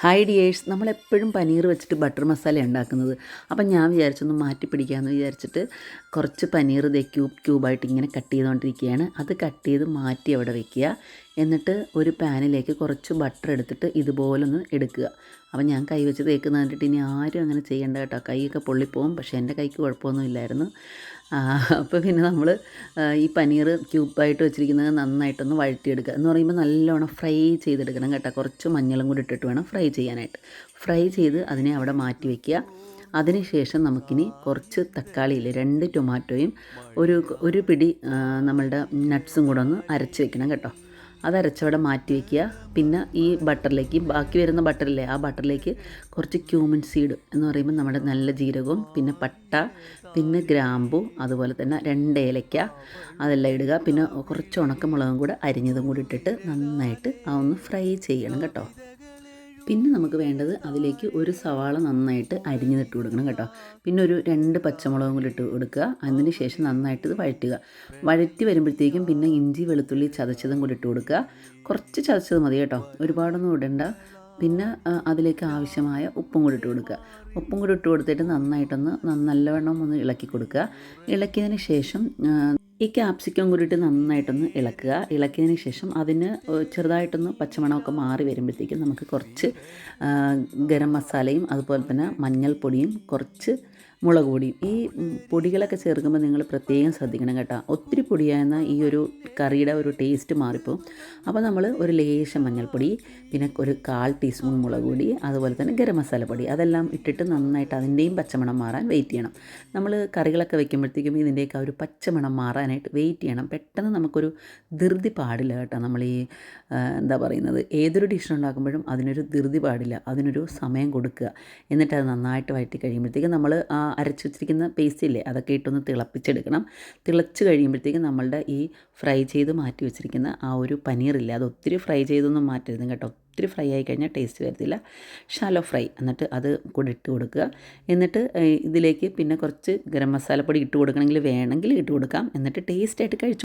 Hi dears നമ്മളെപ്പോഴും പനീർ വെച്ചിട്ട് butter masala ഉണ്ടാക്കുന്നത്. അപ്പം ഞാൻ വിചാരിച്ചൊന്ന് മാറ്റി പിടിക്കാമെന്ന് വിചാരിച്ചിട്ട് കുറച്ച് പനീർ ഇതേ ക്യൂബ് ക്യൂബായിട്ട് ഇങ്ങനെ കട്ട് ചെയ്തുകൊണ്ടിരിക്കുകയാണ് അത് കട്ട് ചെയ്ത് മാറ്റി അവിടെ വെക്കുക. എന്നിട്ട് ഒരു പാനിലേക്ക് കുറച്ച് ബട്ടർ എടുത്തിട്ട് ഇതുപോലൊന്ന് എടുക്കുക. അപ്പം ഞാൻ കൈ വെച്ച് തേക്കുന്ന കണ്ടിട്ട് ഇനി ആരും അങ്ങനെ ചെയ്യേണ്ട കേട്ടോ. കൈയൊക്കെ പൊള്ളിപ്പോവും. പക്ഷേ എന്റെ കൈക്ക് കുഴപ്പമൊന്നുമില്ലായിരുന്നു അപ്പോൾ പിന്നെ നമ്മൾ ഈ പനീർ ക്യൂബായിട്ട് വെച്ചിരിക്കുന്നത് നന്നായിട്ടൊന്ന് വഴറ്റിയെടുക്കുക. എന്ന് പറയുമ്പോൾ നല്ലോണം ഫ്രൈ ചെയ്തെടുക്കണം കേട്ടോ. കുറച്ച് മഞ്ഞളും കൂടി ഇട്ടിട്ട് വേണം ഫ്രൈ ചെയ്യാനായിട്ട്. ഫ്രൈ ചെയ്ത് അതിനെ അവിടെ മാറ്റി വയ്ക്കുക അതിനുശേഷം നമുക്കിനി കുറച്ച് തക്കാളിയിൽ രണ്ട് ടൊമാറ്റോയും ഒരു ഒരു പിടി നമ്മളുടെ നട്ട്സും കൂടെ ഒന്ന് അരച്ച് വെക്കണം കേട്ടോ. അത് അരച്ചവിടെ മാറ്റി വയ്ക്കുക പിന്നെ ഈ ബട്ടറിലേക്ക് ബാക്കി വരുന്ന ബട്ടറില്ലേ ആ ബട്ടറിലേക്ക് കുറച്ച് ക്യൂമിൻ സീഡ് എന്ന് പറയുമ്പോൾ നമ്മുടെ നല്ല ജീരകവും പിന്നെ പട്ട പിന്നെ ഗ്രാമ്പു അതുപോലെ തന്നെ രണ്ട് ഏലയ്ക്ക അതെല്ലാം ഇടുക. പിന്നെ കുറച്ച് ഉണക്കമുളകും കൂടെ അരിഞ്ഞതും കൂടി ഇട്ടിട്ട് നന്നായിട്ട് അതൊന്ന് ഫ്രൈ ചെയ്യണം കേട്ടോ. പിന്നെ നമുക്ക് വേണ്ടത് അതിലേക്ക് ഒരു സവാള നന്നായിട്ട് അരിഞ്ഞിട്ട് കൊടുക്കണം കേട്ടോ. പിന്നെ ഒരു രണ്ട് പച്ചമുളകും കൂടി ഇട്ട് കൊടുക്കുക. അതിന് ശേഷം നന്നായിട്ട് ഇത് വഴറ്റുക. വഴറ്റി വരുമ്പോഴത്തേക്കും പിന്നെ ഇഞ്ചി വെളുത്തുള്ളി ചതച്ചതും കൂടി ഇട്ട് കൊടുക്കുക. കുറച്ച് ചതച്ചത് മതി കേട്ടോ. ഒരുപാടൊന്നും ഇടണ്ട. പിന്നെ അതിലേക്ക് ആവശ്യമായ ഉപ്പും കൂടി ഇട്ട് കൊടുക്കുക. ഉപ്പും കൂടി ഇട്ട് കൊടുത്തിട്ട് നന്നായിട്ടൊന്ന് നല്ലവണ്ണം ഒന്ന് ഇളക്കി കൊടുക്കുക. ഇളക്കിയതിന് ശേഷം ഈ ക്യാപ്സിക്കം കൂടിയിട്ട് നന്നായിട്ടൊന്ന് ഇളക്കുക. ഇളക്കിയതിന് ശേഷം അതിന് ചെറുതായിട്ടൊന്ന് പച്ചമണമൊക്കെ മാറി വരുമ്പോഴത്തേക്കും നമുക്ക് കുറച്ച് ഗരം മസാലയും അതുപോലെ തന്നെ മഞ്ഞൾപ്പൊടിയും കുറച്ച് മുളക് പൊടിയും. ഈ പൊടികളൊക്കെ ചേർക്കുമ്പോൾ നിങ്ങൾ പ്രത്യേകം ശ്രദ്ധിക്കണം കേട്ടോ. ഒത്തിരി പൊടിയായിരുന്ന ഈ ഒരു കറിയുടെ ഒരു ടേസ്റ്റ് മാറിപ്പോവും. അപ്പോൾ നമ്മൾ ഒരു ലേശം മഞ്ഞൾപ്പൊടി പിന്നെ ഒരു കാൽ ടീസ്പൂൺ മുളക് പൊടി അതുപോലെ തന്നെ ഗരം മസാല പൊടി അതെല്ലാം ഇട്ടിട്ട് നന്നായിട്ട് അതിന്റെയും പച്ചമണം മാറാൻ വെയിറ്റ് ചെയ്യണം. നമ്മൾ കറികളൊക്കെ വെക്കുമ്പോഴത്തേക്കും ഇതിന്റെയൊക്കെ ഒരു പച്ചമണം മാറാനായിട്ട് വെയിറ്റ് ചെയ്യണം. പെട്ടെന്ന് നമുക്കൊരു ധൃതി പാടില്ല കേട്ടോ. നമ്മൾ ഈ എന്താ പറയുന്നത് ഏതൊരു ഡിഷ് ഉണ്ടാക്കുമ്പോഴും അതിനൊരു ധൃതി പാടില്ല. അതിനൊരു സമയം കൊടുക്കുക. എന്നിട്ട് അത് നന്നായിട്ട് വഴറ്റി കഴിയുമ്പോഴത്തേക്കും നമ്മൾ ആ അരച്ചു വെച്ചിരിക്കുന്ന പേസ്റ്റ് ഇല്ലേ അതൊക്കെ ഇട്ടൊന്ന് തിളപ്പിച്ചെടുക്കണം. തിളച്ച് കഴിയുമ്പോഴത്തേക്കും നമ്മളുടെ ഈ ഫ്രൈ ചെയ്ത് മാറ്റി വെച്ചിരിക്കുന്ന ആ ഒരു പനീറില്ല. അത് ഒത്തിരി ഫ്രൈ ചെയ്തൊന്നും മാറ്റരുത് കേട്ടോ. ഒത്തിരി ഫ്രൈ ആയി കഴിഞ്ഞാൽ ടേസ്റ്റ് വരത്തില്ല. Shallow fry. എന്നിട്ട് അത് കൂടെ ഇട്ട് കൊടുക്കുക. എന്നിട്ട് ഇതിലേക്ക് പിന്നെ കുറച്ച് ഗരം മസാലപ്പൊടി ഇട്ട് കൊടുക്കണമെങ്കിൽ വേണമെങ്കിൽ ഇട്ട് കൊടുക്കാം. എന്നിട്ട് ടേസ്റ്റായിട്ട് കഴിച്ചു.